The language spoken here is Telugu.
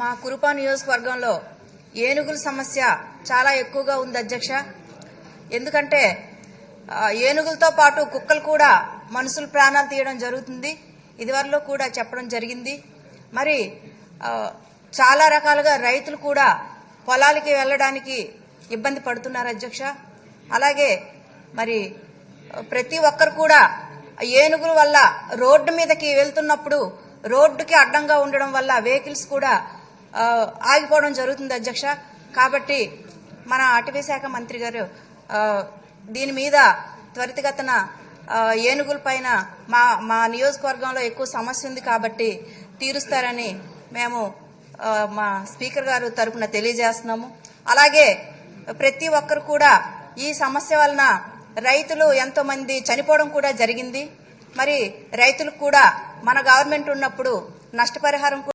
మా కురుపా నియోజకవర్గంలో ఏనుగుల సమస్య చాలా ఎక్కువగా ఉంది అధ్యక్ష. ఎందుకంటే ఏనుగులతో పాటు కుక్కలు కూడా మనుషులు ప్రాణాలు తీయడం జరుగుతుంది. ఇదివరలో కూడా చెప్పడం జరిగింది. మరి చాలా రకాలుగా రైతులు కూడా పొలాలకి వెళ్ళడానికి ఇబ్బంది పడుతున్నారు అధ్యక్ష. అలాగే మరి ప్రతి ఒక్కరు కూడా ఏనుగుల వల్ల రోడ్డు మీదకి వెళ్తున్నప్పుడు రోడ్డుకి అడ్డంగా ఉండడం వల్ల వెహికల్స్ కూడా ఆగిపోవడం జరుగుతుంది అధ్యక్ష. కాబట్టి మన అటవీ శాఖ మంత్రి గారు దీని మీద త్వరితగతన ఏనుగుల పైన మా మా నియోజకవర్గంలో ఎక్కువ సమస్య ఉంది కాబట్టి తీరుస్తారని మేము మా స్పీకర్ గారు తరపున తెలియజేస్తున్నాము. అలాగే ప్రతి ఒక్కరు కూడా ఈ సమస్య వలన రైతులు ఎంతో మంది చనిపోవడం కూడా జరిగింది. మరి రైతులకు కూడా మన గవర్నమెంట్ ఉన్నప్పుడు నష్టపరిహారం